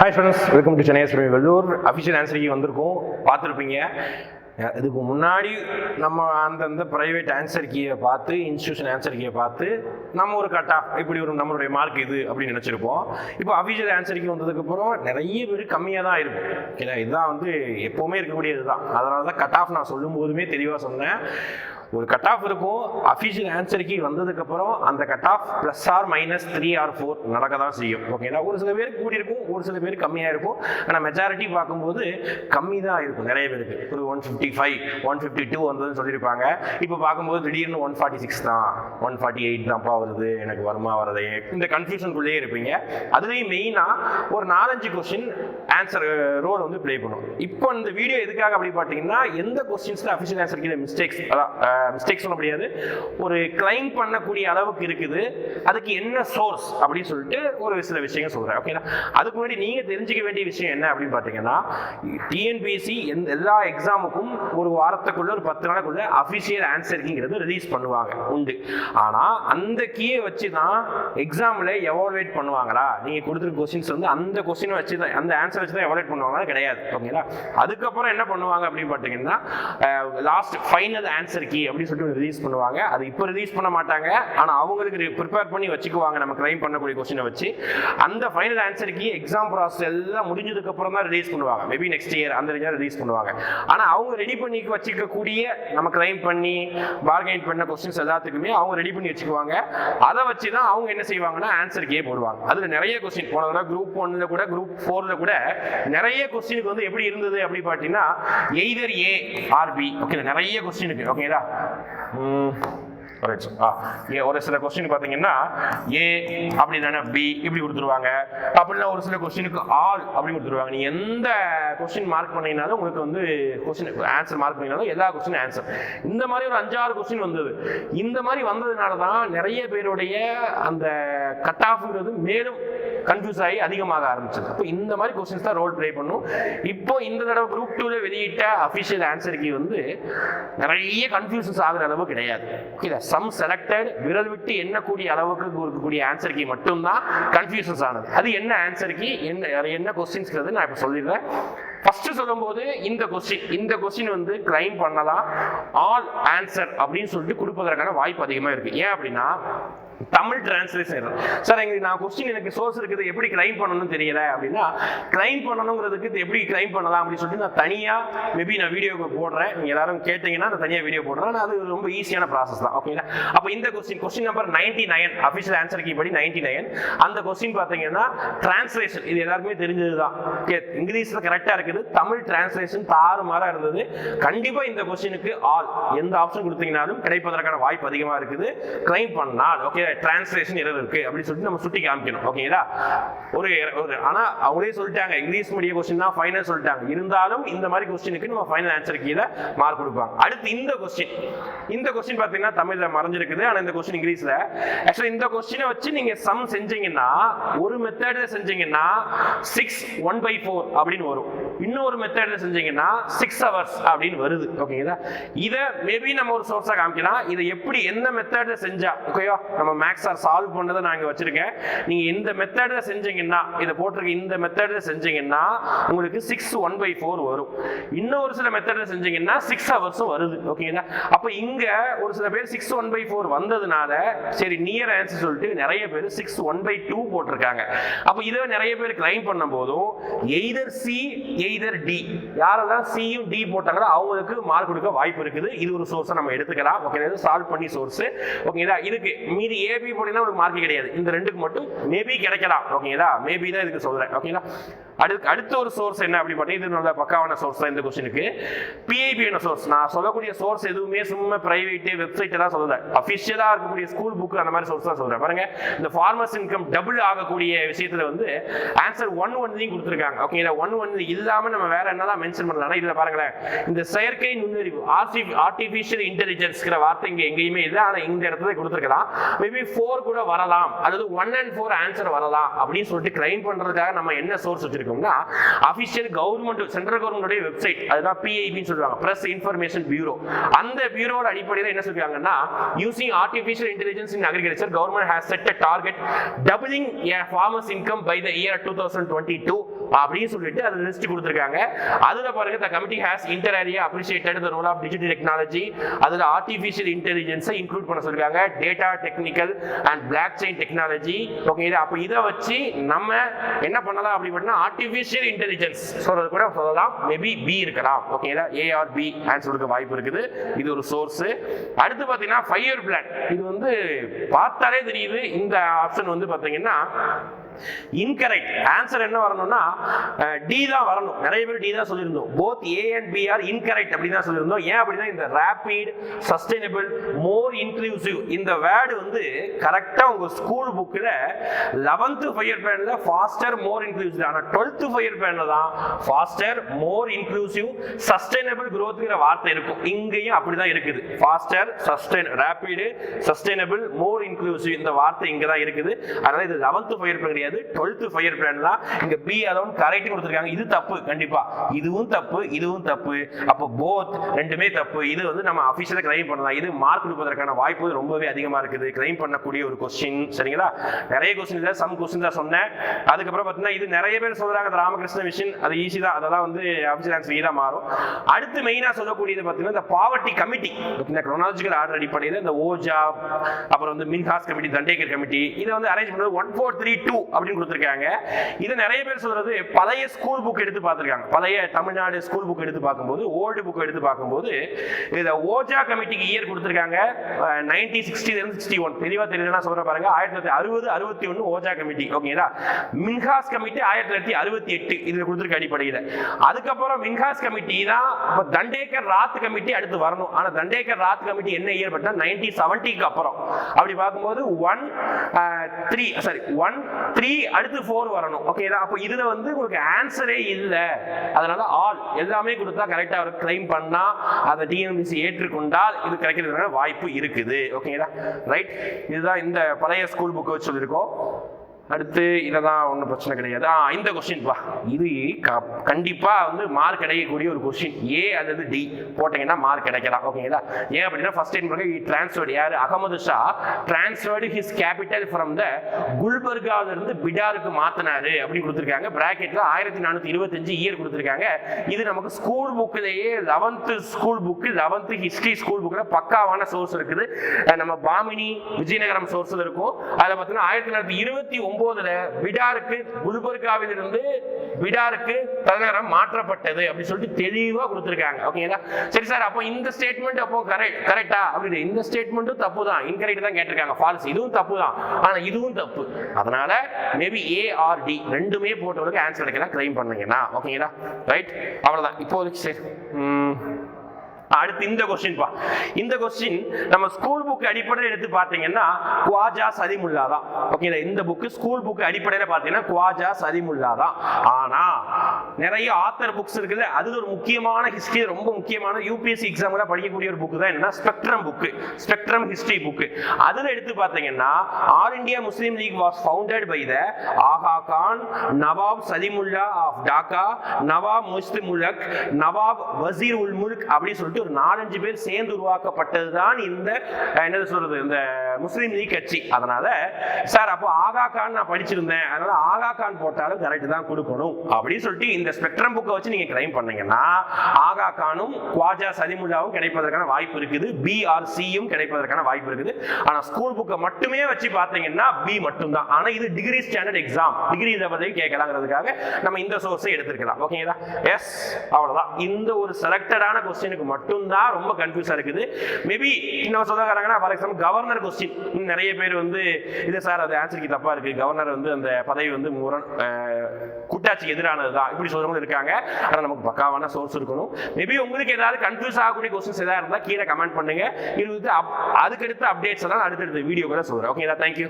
Hi friends welcome to Chennai Swami Vellur official ஆன்சரிக்கு வந்திருக்கோம். பார்த்துருப்பீங்க. இதுக்கு முன்னாடி நம்ம அந்தந்த ப்ரைவேட் ஆன்சர் கீயை பார்த்து இன்ஸ்டியூஷன் ஆன்சர் கீயை பார்த்து நம்ம ஒரு கட் ஆஃப் இப்படி ஒரு நம்மளுடைய மார்க் இது அப்படின்னு நினச்சிருப்போம். இப்போ அஃபிஷியல் ஆன்சர் கீ வந்ததுக்கப்புறம் நிறைய பேர் கம்மியாக தான் இருக்கும். ஓகேங்களா இதுதான் வந்து எப்போவுமே இருக்கக்கூடியது தான் அதனால தான் கட் ஆஃப் நான் சொல்லும் போதுமே தெளிவாக சொன்னேன். ஒரு கட் ஆஃப் இருக்கும். அஃபிஷியல் ஆன்சர் கீ வந்ததுக்கப்புறம் அந்த cut off plus or minus three or four நடக்க தான் செய்யும் ஓகேங்களா ஒரு சில பேருக்கு கூடி இருக்கும் ஒரு சில பேருக்கு கம்மியாக இருக்கும். ஆனால் மெஜாரிட்டி பார்க்கும்போது கம்மி தான் இருக்கும் நிறைய பேருக்கு. ஒரு one fifty five one fifty two வந்ததுன்னு சொல்லியிருப்பாங்க. இப்போ பார்க்கும்போது திடீர்னு ஒன் ஃபார்ட்டி சிக்ஸ் தான் ஒன் ஃபார்ட்டி எயிட் தான்ப்பா வருது எனக்கு வருமா வருது. இந்த கன்ஃபியூஷனுக்குள்ளேயே இருப்பீங்க. அதுலேயும் மெயினாக ஒரு நாலஞ்சு கொஸ்டின் ஆன்சர் ரோல் வந்து ப்ளே பண்ணும். இப்போ இந்த வீடியோ எதுக்காக அப்படி பார்த்தீங்கன்னா எந்த கொஸ்டின்ஸில் அஃபிஷியல் ஆன்சர் கீழே மிஸ்டேக்ஸ் அதான் மிஸ்டேக் சொல்ல முடியாது. ஒரு கிளைம் பண்ணக்கூடிய அளவுக்கு இருக்குது. அதுக்கு என்ன சோர்ஸ் அப்படின்னு சொல்லிட்டு ஒரு சில விஷயங்கள் சொல்கிறேன் ஓகேங்களா அதுக்கு முன்னாடி நீங்கள் தெரிஞ்சுக்க வேண்டிய விஷயம் என்ன அப்படின்னு பார்த்தீங்கன்னா டிஎன்பிஎஸ்சி எந்த எல்லா எக்ஸாமுக்கும் ஒரு வாரத்துக்குள்ள ஒரு பத்து நாளுக்குள்ள அஃபிஷியல் ஆன்சருக்குங்கிறது ரிலீஸ் பண்ணுவாங்க. உண்டு. ஆனால் அந்த கீயை வச்சு தான் எக்ஸாமில் எவால்வேட் பண்ணுவாங்களா? நீங்கள் கொடுத்துருக்க கொஸ்டின்ஸ் வந்து அந்த கொஸ்டினை வச்சு தான் அந்த ஆன்சர் வச்சு தான் எவால்வேட் பண்ணுவாங்களா? கிடையாது. ஓகேங்களா அதுக்கப்புறம் என்ன பண்ணுவாங்க அப்படின்னு பார்த்தீங்கன்னா லாஸ்ட் ஃபைனல் ஆன்சர் கீ அப்படின்னு சொல்லிட்டு ரிலீஸ் பண்ணுவாங்க. அது இப்போ ரிலீஸ் பண்ண மாட்டாங்க. ஆனால் அவங்களுக்கு ப்ரிப்பேர் பண்ணி வச்சுக்குவாங்க. நம்ம கிளைம் பண்ணக்கூடிய கொஸ்டினை வச்சு. அந்த ஃபைனல் ஆன்சருக்கு எக்ஸாம் ப்ராசஸ் எல்லாம் முடிஞ்சதுக்கு அப்புறம் தான் ரிலீஸ் பண்ணுவாங்க. மேபி நெக்ஸ்ட் இயர் அந்த ரேஞ்சாக ரிலீஸ் பண்ணுவாங்க. ஆனால் அவங்க ரெடி பண்ணி வச்சுக்கக்கூடிய நம்ம கிளைம் பண்ணி பார்கெயின் பண்ண கொஸ்டின்ஸ் எல்லாத்துக்குமே அவங்க ரெடி பண்ணி வச்சுக்குவாங்க. அதை வச்சு தான் அவங்க என்ன செய்வாங்கன்னா ஆன்சருக்கே போடுவாங்க. அதில் நிறைய கொஸ்டின் போன தடவை குரூப் ஒன்ல கூட குரூப் ஃபோர்ல கூட நிறைய கொஸ்டினுக்கு வந்து எப்படி இருந்தது அப்படி பார்த்தீங்கன்னா எய்தர் ஏ ஆர்பி ஓகே நிறைய கொஸ்டினுக்கு ஓகேங்களா 嗯。ரைட் சார் ஆ. ஏ ஒரு சில கொஸ்டின் பார்த்தீங்கன்னா ஏ அப்படி இல்லைன்னா பி இப்படி கொடுத்துருவாங்க. அப்படின்னா ஒரு சில கொஸ்டினுக்கு ஆல் அப்படி கொடுத்துருவாங்க. நீ எந்த கொஸ்டின் மார்க் பண்ணினாலும் உங்களுக்கு வந்து கொஸ்டின் ஆன்சர் மார்க் பண்ணீங்கனாலும் எல்லா கொஸ்டின் ஆன்சர் இந்த மாதிரி ஒரு அஞ்சாறு கொஸ்டின் வந்தது. இந்த மாதிரி வந்ததுனால தான் நிறைய பேருடைய அந்த கட் ஆஃப்ங்கிறது மேலும் கன்ஃபியூஸ் ஆகி அதிகமாக ஆரம்பிச்சது. அப்போ இந்த மாதிரி கொஸ்டின்ஸ் தான் ரோல் ப்ளே பண்ணும். இப்போ இந்த தடவை குரூப் டூவில் வெளியிட்ட அஃபிஷியல் ஆன்சருக்கு வந்து நிறைய கன்ஃபியூஷன்ஸ் ஆகுற அளவு கிடையாது. ஓகே சம் செலக்டட் விரல் விட்டு எண்ணக்கூடிய அளவுக்கு இருக்கக்கூடிய ஆன்சர் கீ மட்டும்தான் கன்ஃபியூஷன்ஸ் ஆனது. அது என்ன ஆன்சர் கீ? என்ன என்ன கொஸ்டின்ஸ்ங்கிறது நான் இப்போ சொல்லிடுறேன். ஃபர்ஸ்ட் சொல்லும்போது இந்த கொஸ்டின் இந்த கொஸ்டின் வந்து கிளைம் பண்ணலாம். ஆல் ஆன்சர் அப்படின்னு சொல்லிட்டு கொடுப்பதற்கான வாய்ப்பு அதிகமாக இருக்குது ஏன் அப்படின்னா தமிழ் டிரான்ஸ்லேஷன் சார் எங்களுக்கு நான் கொஸ்டின் எனக்கு சோர்ஸ் இருக்குது எப்படி கிளைம் பண்ணணும்னு தெரியல அப்படின்னா கிளைம் பண்ணணுங்கிறதுக்கு இது எப்படி கிளைம் பண்ணலாம் அப்படின்னு சொல்லிட்டு நான் தனியாக மேபி நான் வீடியோ போடுறேன். நீங்கள் எல்லாரும் கேட்டீங்கன்னா நான் தனியாக வீடியோ போடுறேன். அது ரொம்ப ஈஸியான ப்ராசஸ் தான் ஓகேங்களா அப்போ இந்த question question number ninety nine official answer key படி நைன்டி நைன் அந்த கொஸ்டின் பார்த்தீங்கன்னா டிரான்ஸ்லேஷன் இது எல்லாருக்குமே தெரிஞ்சது தான் ஓகே இங்கிலீஷில் கரெக்டாக இருக்குது. தமிழ் டிரான்ஸ்லேஷன் தாறுமாறாக இருந்தது. கண்டிப்பாக இந்த கொஸ்டினுக்கு ஆல் எந்த ஆப்ஷன் கொடுத்தீங்கனாலும் கிடைப்பதற்கான வாய்ப்பு அதிகமாக இருக்குது. கிளைம் பண்ணால் ஓகே டிரான்ஸ்லேஷன் எரர் இருக்கு அப்படின்னு சொல்லிட்டு நம்ம சுட்டி காமிக்கணும். ஓகேங்களா ஒரு ஒரு ஆனா அவங்களே சொல்லிட்டாங்க. இங்கிலீஷ் மீடியம் கொஸ்டின் தான் ஃபைனல் சொல்லிட்டாங்க. இருந்தாலும் இந்த மாதிரி கொஸ்டினுக்கு நம்ம ஃபைனல் ஆன்சர் கீழே மார்க் கொடுப்பாங்க. அடுத்து இந்த கொஸ்டின் இந்த கொஸ்டின் பார்த்தீங்கன்னா தமிழ்ல மறைஞ்சிருக்குது. ஆனா இந்த கொஸ்டின் இங்கிலீஷ்ல ஆக்சுவலா இந்த கொஸ்டினை வச்சு நீங்க சம் செஞ்சீங்கன்னா ஒரு மெத்தட்ல செஞ்சீங்கன்னா சிக்ஸ் ஒன் பை ஃபோர் அப்படின்னு வரும். இன்னொரு மெத்தட்ல செஞ்சீங்கன்னா சிக்ஸ் ஹவர்ஸ் அப்படின்னு வருது. ஓகேங்களா இதை மேபி நம்ம ஒரு சோர்ஸா காமிக்கலாம். இதை எப்படி எந்த மெத்தட்ல செஞ்சா ஓகேவா நம்ம மேக்ஸ் ஆர் சால்வ் பண்ணதை நான் இங்கே வச்சிருக்கேன். நீங்கள் இந்த மெத்தடில் செஞ்சீங்கன்னா இதை போட்டிருக்க இந்த மெத்தடில் செஞ்சீங்கன்னா உங்களுக்கு சிக்ஸ் ஒன் பை ஃபோர் வரும். இன்னும் ஒரு சில மெத்தடில் செஞ்சீங்கன்னா சிக்ஸ் ஹவர்ஸும் வருது. ஓகேங்களா அப்போ இங்கே ஒரு சில பேர் சிக்ஸ் ஒன் பை ஃபோர் வந்ததுனால சரி நியர் ஆன்சர் சொல்லிட்டு நிறைய பேர் சிக்ஸ் ஒன் பை டூ போட்டிருக்காங்க. அப்போ இதை நிறைய பேர் கிளைம் பண்ணும் போதும் எய்தர் சி எய்தர் டி யாரெல்லாம் சியும் டி போட்டாங்களோ அவங்களுக்கு மார்க் கொடுக்க வாய்ப்பு இருக்குது. இது ஒரு சோர்ஸை நம்ம எடுத்துக்கலாம். ஓகே சால்வ் பண்ணி சோர்ஸ் ஓகேங்களா இதுக்கு மீதி மேபி போட்டீங்கன்னா ஒரு மார்க் கிடையாது. இந்த ரெண்டுக்கு மட்டும் மேபி கிடைக்கலாம். ஓகேங்களா மேபி தான் இதுக்கு சொல்றேன். ஓகேங்களா அடுத்து அடுத்த ஒரு சோர்ஸ் என்ன அப்படி பார்த்தீங்கன்னா இது நல்ல பக்காவான சோர்ஸ் தான் இந்த கொஸ்டினுக்கு பிஐபியான சோர்ஸ் நான் சொல்லக்கூடிய சோர்ஸ் எதுவுமே சும்மா பிரைவேட்டு வெப்சைட் தான் சொல்லல. அஃபிஷியலா இருக்கக்கூடிய ஸ்கூல் புக் அந்த மாதிரி சோர்ஸ் தான் சொல்றேன். பாருங்க இந்த ஃபார்மர்ஸ் இன்கம் டபுள் ஆகக்கூடிய விஷயத்துல வந்து ஆன்சர் ஒன் ஒன்லையும் கொடுத்துருக்காங்க. ஓகேங்களா ஒன் ஒன் இல்லாம நம்ம வேற என்னதான் மென்ஷன் பண்ணலாம்? இதுல பாருங்களேன் இந்த செயற்கை நுண்ணறிவு ஆர்டிஃபிஷியல் இன்டெலிஜென்ஸ்ங்கிற வார்த்தை இங்க எங்கேயுமே இல்லை. ஆனால் இந்த இடத்துல கொடுத்துருக்கலாம். மேபி ஃபோர் கூட வரலாம். அதாவது ஒன் அண்ட் ஃபோர் ஆன்சர் வரலாம் அப்படின்னு சொல்லிட்டு கிளைம் பண்றதுக்காக நம்ம என்ன source வச்சிருக்கோம்னா official government central government website அதுதான் பிஐபின்னு சொல்லுவாங்க. பிரஸ் இன்ஃபர்மேஷன் பியூரோ அந்த பியூரோட அடிப்படையில் என்ன சொல்றாங்கன்னா using artificial intelligence in agriculture government has set a target doubling farmers income by the year two thousand twenty two அப்படின்னு சொல்லிட்டு அது லிஸ்ட் கொடுத்துருக்காங்க. அதுல பாருங்க the committee has inter alia appreciated the role of digital technology அதுல ஆர்டிஃபிஷியல் இன்டெலிஜென்ஸை include பண்ண சொல்லிருக்காங்க. Data technical and blockchain technology okay இது அப்போ இதை வச்சு நம்ம என்ன பண்ணலாம் அப்படின்னா ஆர்டிஃபிஷியல் இன்டெலிஜென்ஸ் சொல்றது கூட சொல்லலாம். மேபி பி இருக்கலாம். ஓகே ஏஆர் பி ஆன்சர் கொடுக்க வாய்ப்பு இருக்குது. இது ஒரு சோர்ஸ் அடுத்து பார்த்தீங்கன்னா ஃபைவ் பிளான் இது வந்து பார்த்தாலே தெரியுது. இந்த ஆப்ஷன் வந்து பார்த்தீங்கன்னா இன்கரெக்ட் ஆன்சர் என்ன வரணும்னா டி தான் வரணும். நிறைய பேர் டி தான் சொல்லியிருந்தோம். Both A and B are incorrect அப்படி தான் சொல்லியிருந்தோம். ஏன் அப்படின்னா இந்த ரேபிட் சஸ்டைனபிள் மோர் இன்க்ளூசிவ் இந்த வேர்டு வந்து கரெக்டாக உங்கள் ஸ்கூல் புக்கில் லெவன்த்து ஃபையர் பேனில் ஃபாஸ்டர் மோர் இன்க்ளூசிவ் ஆனால் டுவெல்த்து ஃபையர் பேனில் தான் ஃபாஸ்டர் மோர் இன்க்ளூசிவ் சஸ்டைனபிள் growthங்கிற வார்த்தை இருக்கும். இங்கேயும் அப்படி தான் இருக்குது. Faster sustain rapid sustainable more inclusive இந்த வார்த்தை இங்கே தான் இருக்குது. அதனால் இது லெவன்த்து ஃபையர் பிளான் கிடையாது டுவெல்த்து ஃபையர் பிளான் தான். இங்க பி அதோட கரெக்ட் கொடுத்துருக்காங்க. இது தப்பு. கண்டிப்பா. இதுவும் தப்பு இதுவும் தப்பு. அப்போ போத் ரெண்டுமே தப்பு. இது வந்து நம்ம அபிஷியலா கிளைம் பண்ணலாம். இது மார்க் கொடுப்பதற்கான வாய்ப்பு ரொம்பவே அதிகமாக இருக்குது. கிளைம் பண்ணக்கூடிய ஒரு கொஸ்டின் சரிங்களா? நிறைய கொஸ்டின் இல்லை. சம் கொஸ்டின் தான் சொன்னேன். அதுக்கப்புறம் பார்த்தீங்கன்னா இது நிறைய பேர் சொல்றாங்க. அந்த ராமகிருஷ்ண மிஷின் அது ஈஸி தான். அதெல்லாம் வந்து அபிஷியல் ஆன்சர் தான் மாறும். அடுத்து மெயினாக சொல்லக்கூடியது பார்த்தீங்கன்னா இந்த பாவர்ட்டி கமிட்டி இந்த chronological ஆர்டர் அடிப்படையில் இந்த ஓஜா அப்புறம் வந்து மின்ஹாஸ் கமிட்டி தண்டேகர் கமிட்டி இதை வந்து அரேஞ்ச் பண்ணுறது ஒன் ஃபோர் த்ரீ டூ அப்படின்னு கொடுத்துருக்காங்க. இது நிறைய பேர் சொல்றது பழைய ஸ்கூல் புக் எடுத்து பார்த்துருக்காங்க. பழைய தமிழ்நாடு ஸ்கூல் புக் எடுத்து பார்க்கும்போது ஓல்டு புக் எடுத்து பார்க்கும்போது இதை ஓஜா கமிட்டிக்கு இயர் கொடுத்துருக்காங்க. நைன்டி சிக்ஸ்டிலேருந்து சிக்ஸ்டி ஒன் தெளிவாக தெரியலன்னா சொல்ற பாருங்க. ஆயிரத்தி தொள்ளாயிரத்தி அறுபது அறுபத்தி ஒன்று ஓஜா கமிட்டி. ஓகேங்களா மின்ஹாஸ் கமிட்டி ஆயிரத்தி தொள்ளாயிரத்தி அறுபத்தி எட்டு. இதில் கொடுத்துருக்க அடிப்படையில். அதுக்கப்புறம் மின்ஹாஸ் கமிட்டி தான் இப்போ தண்டேக்கர் ராத் கமிட்டி அடுத்து வரணும். ஆனால் தண்டேக்கர் ராத் கமிட்டி என்ன இயர் பட்டா நைன்டி செவன்ட்டிக்கு அப்புறம். அப்படி பார்க்கும்போது one three sorry one three அடுத்து ஃபோர் வரணும். ஓகேங்களா அப்போ இதில் வந்து உங்களுக்கு ஆன்சரே இல்லை. அதனால ஆல் எல்லாமே கொடுத்தா கரெக்டாக அவர் கிளைம் பண்ணால் அதை டிஎன்பிசி ஏற்றுக்கொண்டால் இது கிடைக்கிறதுக்கான வாய்ப்பு இருக்குது. ஓகேங்களா ரைட் இதுதான் இந்த பழைய ஸ்கூல் புக்கு வச்சு சொல்லியிருக்கோம். அடுத்து இதெல்லாம் ஒன்றும் பிரச்சனை கிடையாது. ஆ இந்த கொஸ்டின் பா இது க- வந்து மார்க் கிடைக்கக்கூடிய ஒரு கொஸ்டின் ஏ அல்லது டி போட்டீங்கன்னா மார்க் கிடைக்கலாம். ஓகேங்களா ஏன் அப்படின்னா ஃபர்ஸ்ட் டைம் டிரான்ஸ்ஃபர்டு யார்? Ahmad Shah transferred his capital from the குல்பர்காவிலிருந்து பிடாருக்கு மாத்தினாரு அப்படின்னு கொடுத்துருக்காங்க. பிராக்கெட்டில் ஆயிரத்தி நானூற்றி இருபத்தஞ்சு இயர் கொடுத்துருக்காங்க. இது நமக்கு school புக்கிலேயே eleventh school book eleventh history school புக்கில் பக்காவான சோர்ஸ் இருக்குது. நம்ம பாமினி விஜயநகரம் சோர்ஸில் இருக்கும். அதில் பார்த்தீங்கன்னா ஆயிரத்தி தொள்ளாயிரத்தி இருபத்தி ஒன்பது பிடாருக்கு குல்பர்காவில் இருந்து விடாருக்கு தலைநகரம் மாற்றப்பட்டது அப்படின்னு சொல்லிட்டு தெளிவாக கொடுத்துருக்காங்க. ஓகேங்களா சரி சார் அப்போ இந்த ஸ்டேட்மெண்ட் அப்போ கரெக்ட் கரெக்டா அப்படின்னு இந்த ஸ்டேட்மெண்ட்டும் தப்பு தான் இன்கரெக்ட் தான் கேட்டிருக்காங்க. ஃபால்ஸ் இதுவும் தப்பு தான் ஆனால் இதுவும் தப்பு. அதனால மேபி ஏஆர்டி ரெண்டுமே போட்டவங்களுக்கு ஆன்சர் கிடைக்கலாம் கிளைம் பண்ணீங்கன்னா ஓகேங்களா ரைட் அவ்வளோதான் இப்போதைக்கு சரி. ம். அடுத்து இந்த கொஸ்டின் பா. இந்த கொஸ்டின் நம்ம ஸ்கூல் புக் அடிப்படையில் எடுத்து பார்த்தீங்கன்னா குவாஜா சதிமுல்லா தான். ஓகேங்களா இந்த புக்கு ஸ்கூல் புக் அடிப்படையில் பார்த்தீங்கன்னா குவாஜா சதிமுல்லா தான். ஆனால் நிறைய ஆத்தர் புக்ஸ் இருக்குல்ல அது ஒரு முக்கியமான ஹிஸ்டரி ரொம்ப முக்கியமான யூபிஎஸ்சி எக்ஸாம்ல படிக்கக்கூடிய ஒரு புக்கு தான் என்னன்னா spectrum book spectrum history book அதுல எடுத்து பார்த்தீங்கன்னா All India Muslim League was founded by the Aga Khan Nawab Salimullah of Dhaka Nawab Muslim Mulk Nawab Wazir ul Mulk அப்படின்னு சொல்லிட்டு ஒரு நாலஞ்சு பேர் சேர்ந்து உருவாக்கப்பட்டது தான் இந்த என்னது சொல்றது இந்த முஸ்லீம் லீக் கட்சி. அதனால சார் அப்போ ஆகா கான் நான் படிச்சிருந்தேன். அதனால ஆகா கான் போட்டாலும் கரெக்ட் தான் கொடுக்கணும். அப்படின்னு சொல்லிட்டு இந்த ஸ்பெக்ட்ரம் புக்கை வச்சு நீங்க கிளைம் பண்ணீங்கன்னா ஆகா கானும் குவாஜா சதிமுஜாவும் கிடைப்பதற்கான வாய்ப்பு இருக்குது பிஆர்சியும் கிடைப்பதற்கான வாய்ப்பு இருக்குது. ஆனா ஸ்கூல் புக்கை மட்டுமே வச்சு பார்த்தீங்கன்னா பி மட்டும்தான். ஆனா இது டிகிரி ஸ்டாண்டர்ட் எக்ஸாம் டிகிரி இதை பதவி கேட்கலாங்கிறதுக்காக நம்ம இந்த சோர்ஸை எடுத்துக்கலாம் ஓகேங்களா எஸ் அவ்வளவுதான். இந்த ஒரு செலக்டடான கொஸ்டினுக்கு மட்டும்தான் ரொம்ப கன்ஃபியூஸா இருக்குது. மேபி இன்னொரு சொல்லுறாங்கன்னா ஃபார் எக்ஸாம்பிள் கவர்னர் கொஸ்டின் நிறைய பேர் வந்து இது சார் அது ஆன்சருக்கு தப்பா இருக்கு. கவர்னர் வந்து அந்த பதவி வந்து முரண் அஹ், எதிரானது தான் இப்படி சொல்றவங்க இருக்காங்க. ஆனா நமக்கு பக்காவான சோர்ஸ் இருக்கணும். மேபி உங்களுக்கு ஏதாவது கன்ஃபியூஸ் ஆகக்கூடிய கொஸ்டின்ஸ் ஏதாவது இருந்தால் கீழே கமெண்ட் பண்ணுங்க. இது வந்து அதுக்கடுத்த அப்டேட்ஸ் தான் அடுத்தடுத்த வீடியோ கூட சொல்கிறேன் ஓகேங்களா தேங்க்யூ